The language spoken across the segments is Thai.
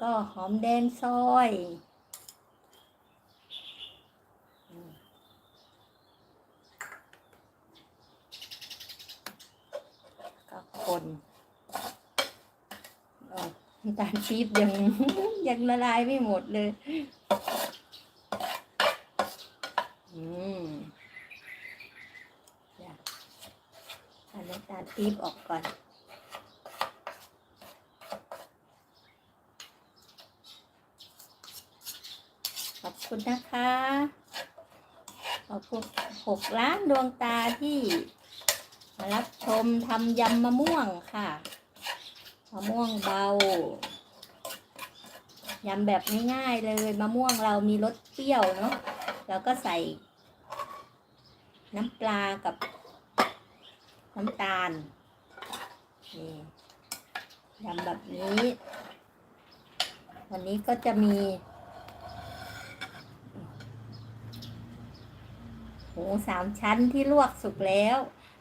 ก็หอมแดงซอย ก็คนน้ำตาลปี๊บยังยังละลายไม่หมดเลย อืมเดี๋ยวเอาน้ำตาลปี๊บออกก่อน ขอบคุณนะคะขอบคุณหกล้านดวงตาที่มารับชมทำยำมะม่วงค่ะมะม่วงเบายำแบบง่ายๆเลยมะม่วงเรามีรสเปรี้ยวเนาะแล้วก็ใส่ น้ำปลากับ น้ำตาลนี่ยำแบบนี้ วันนี้ก็จะมี มูสามชั้นที่ลวกสุกแล้ว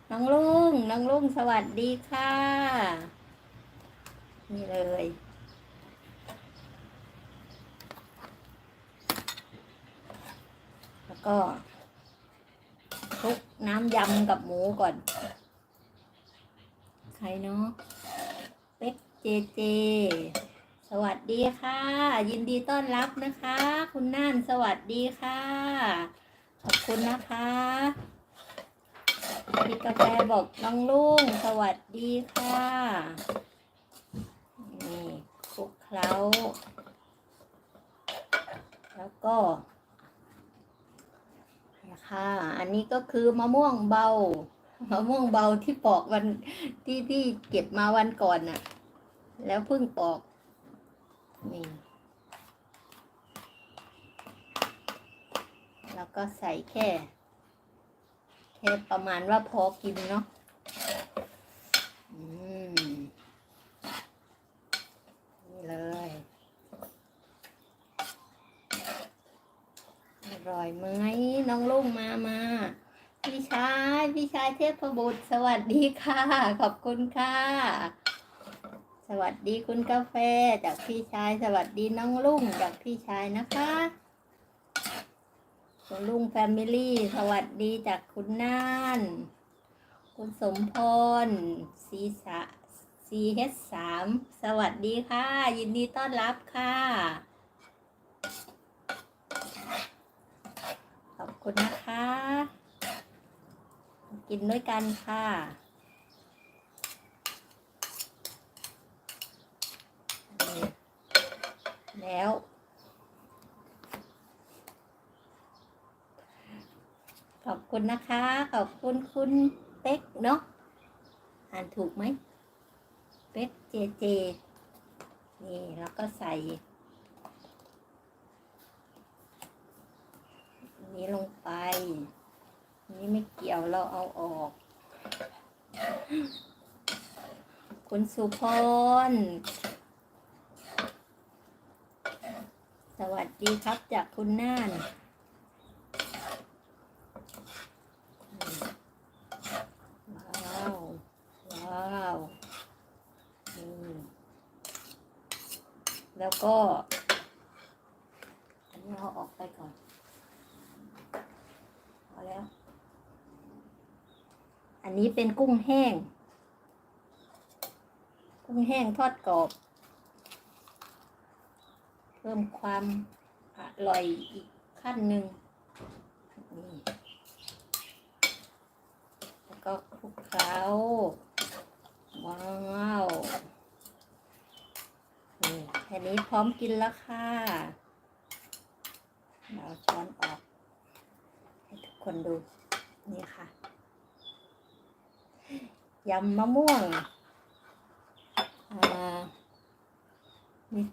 น้องลุงน้องลุงสวัสดีค่ะ นี่เลย แล้วก็คลุกน้ำยำกับหมูก่อน ใครเนาะเป็กเจเจ สวัสดีค่ะ ยินดีต้อนรับนะคะ คุณน่านสวัสดีค่ะ ขอบคุณนะคะพี่กาแฟบอกน้องลุงสวัสดีค่ะ นี่คลุกเคล้า แล้วก็นะคะอันนี้ก็คือมะม่วงเบามะม่วงเบาที่ปอกวันที่ที่เก็บมาวันก่อนน่ะ แล้วเพิ่งปอกนี่ แล้วก็ใส่แค่แค่ประมาณว่าพอกินเนาะอืมนี่เลยอร่อยไหมน้องลุงมามาพี่ชายพี่ชายเทพบุตร สวัสดีค่ะ ขอบคุณค่ะ สวัสดีคุณกาแฟจากพี่ชาย สวัสดีน้องลุงจากพี่ชายนะคะ คุณลุงแฟมิลี่ สวัสดีจากคุณน่าน คุณสมพรศีสะ CH สามสวัสดีค่ะ ยินดีต้อนรับค่ะ ขอบคุณนะคะ กินด้วยกันค่ะแล้ว อบคุณนะคะ ขอบคุณคุณเป๊กเนาะอ่านถูกไหมเป็ดเจเจ นี่แล้วก็ใส่ นี้ลงไป นี่ไม่เกี่ยวเราเอาออก คุณสุพรสวัสดีครับจากคุณน่านว้าว ว้าว อืม แล้วก็ อันนี้เอาออกไปก่อนพอแล้ว อันนี้เป็นกุ้งแห้ง กุ้งแห้งทอดกรอบ เพิ่มความอร่อยอีกขั้นหนึ่งนี่แล้วก็คลุกเคล้าว้าว แค่นี้พร้อมกินแล้วค่ะเราช้อนออก ให้ทุกคนดูนี่ค่ะยำมะม่วงอ่านี่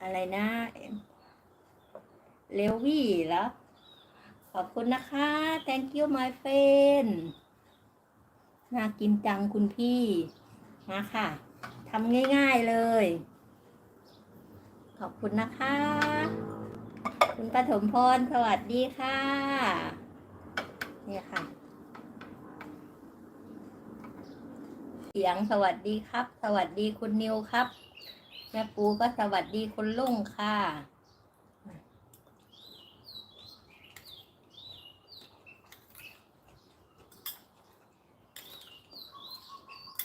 อะไรนะเลวี่แล้ว ขอบคุณนะคะ thank you my friend น่ากินจังคุณพี่ มาค่ะทำง่ายๆเลย ขอบคุณนะคะ คุณปฐมพร สวัสดีค่ะ นี่ค่ะ เสียงสวัสดีครับ สวัสดีคุณนิวครับ แม่ปูก็สวัสดีคุณลุงค่ะ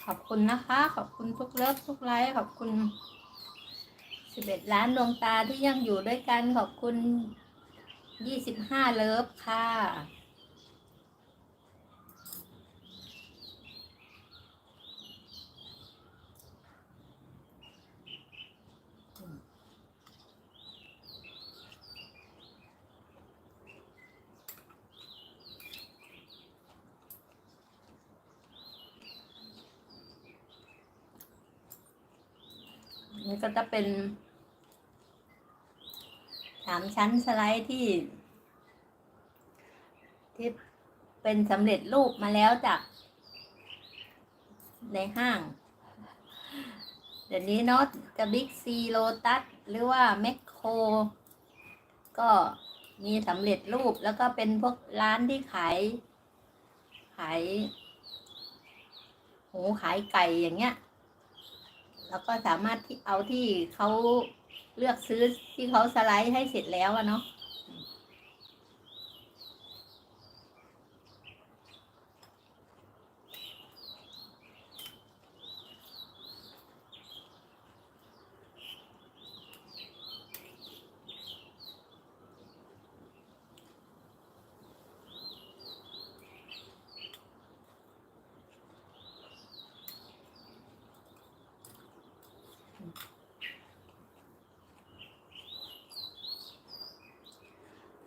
ขอบคุณนะคะ ขอบคุณทุกเลิฟทุกไลค์ขอบคุณ สิบเอ็ดล้านดวงตาที่ยังอยู่ด้วยกันขอบคุณยี่สิบห้าเลิฟค่ะ นี่ก็จะเป็น สามชั้นสไลด์ที่ ที่เป็นสำเร็จรูปมาแล้วจาก ในห้าง เดี๋ยวนี้เนาะจะบิ๊กซีโลตัสหรือว่าแมคโครก็มีสำเร็จรูปแล้วก็เป็นพวกร้านที่ขาย ขายหมูขายไก่อย่างเงี้ย แล้วก็สามารถที่เอาที่เขา เลือกซื้อที่เขาสไลด์ให้เสร็จแล้วอะเนาะ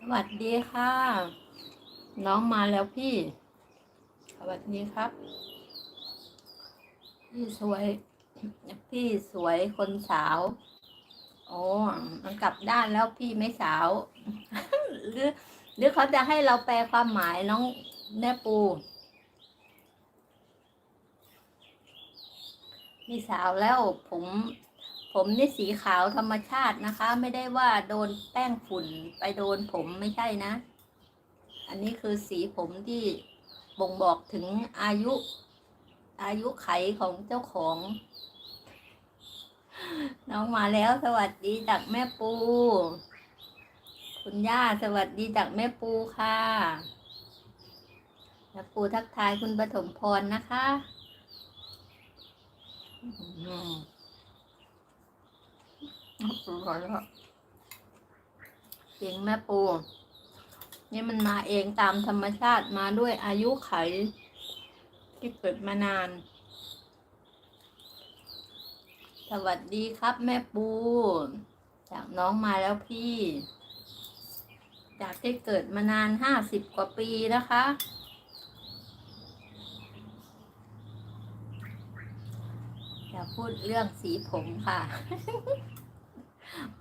ส วัสดีค่ะ น้องมาแล้วพี่ สวัสดีครับ พี่สวย พี่สวยคนสาว โอ้มันกลับด้านแล้วพี่ไม่สาว หรือ หรือเขาจะให้เราแปลความหมายน้องแม่ปูมีสาวแล้วผม ผมนี่สีขาวธรรมชาตินะคะ ไม่ได้ว่าโดนแป้งฝุ่นไปโดนผมไม่ใช่นะ อันนี้คือสีผมที่บ่งบอกถึงอายุ อายุไขของเจ้าของ น้องมาแล้วสวัสดีจากแม่ปู คุณย่าสวัสดีจากแม่ปูค่ะแม่ปูทักทายคุณปฐมพรนะคะ อืมปูขอโทษเสียงแม่ปูนี่มันมาเองตามธรรมชาติมาด้วยอายุไข ที่เกิดมานาน สวัสดีครับแม่ปู จากน้องมาแล้วพี่ จากที่เกิดมานานห้าสิบกว่าปีนะคะอย่าพูดเรื่องสีผมค่ะ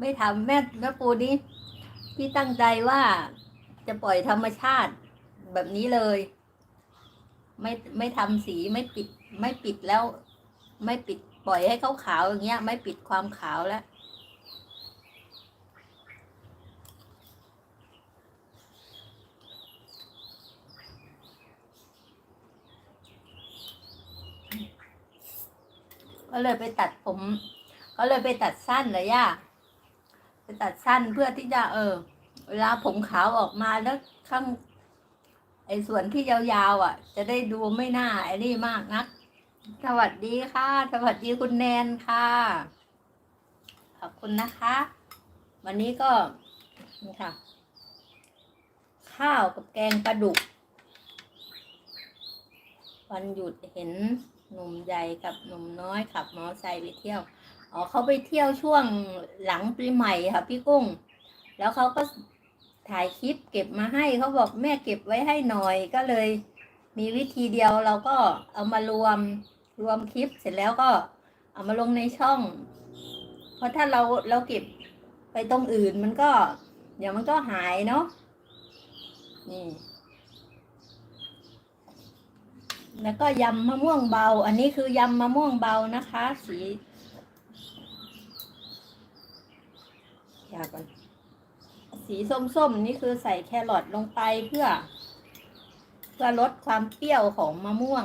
ไม่ทำแม่แม่ปูนี่พี่ตั้งใจว่าจะปล่อยธรรมชาติแบบนี้เลย ไม่ไม่ทำสีไม่ปิด ไม่ปิดแล้ว ไม่ปิดปล่อยให้เขาขาวอย่างเงี้ย ไม่ปิดความขาวแล้วก็เลยไปตัดผม ก็เลยไปตัดสั้นเลยย่า ไปตัดสั้นเพื่อที่จะเออ เวลาผมขาวออกมาแล้วข้างไอ้ส่วนที่ยาวๆอะ จะได้ดูไม่น่าไอ้นี่มากนัก สวัสดีค่ะ สวัสดีคุณแนนค่ะ ขอบคุณนะคะ วันนี้ก็นี่ค่ะ ข้าวกับแกงปลาดุก วันหยุดเห็นหนุ่มใหญ่กับหนุ่มน้อยขับมอไซค์ไปเที่ยว อ๋อเขาไปเที่ยวช่วงหลังปีใหม่ค่ะพี่กุ้ง แล้วเขาก็ถ่ายคลิปเก็บมาให้เขาบอกแม่เก็บไว้ให้หน่อยก็เลย มีวิธีเดียวเราก็เอามารวมรวมคลิปเสร็จแล้วก็เอามาลงในช่อง เพราะถ้าเราเราเก็บไปตรงอื่นมันก็ เดี๋ยวมันก็หายเนาะนี่แล้วก็ยำมะม่วงเบา อันนี้คือยำมะม่วงเบานะคะ สีาก่อน สีส้มๆนี่คือใส่แครอทลงไปเพื่อ เพื่อลดความเปรี้ยวของมะม่วง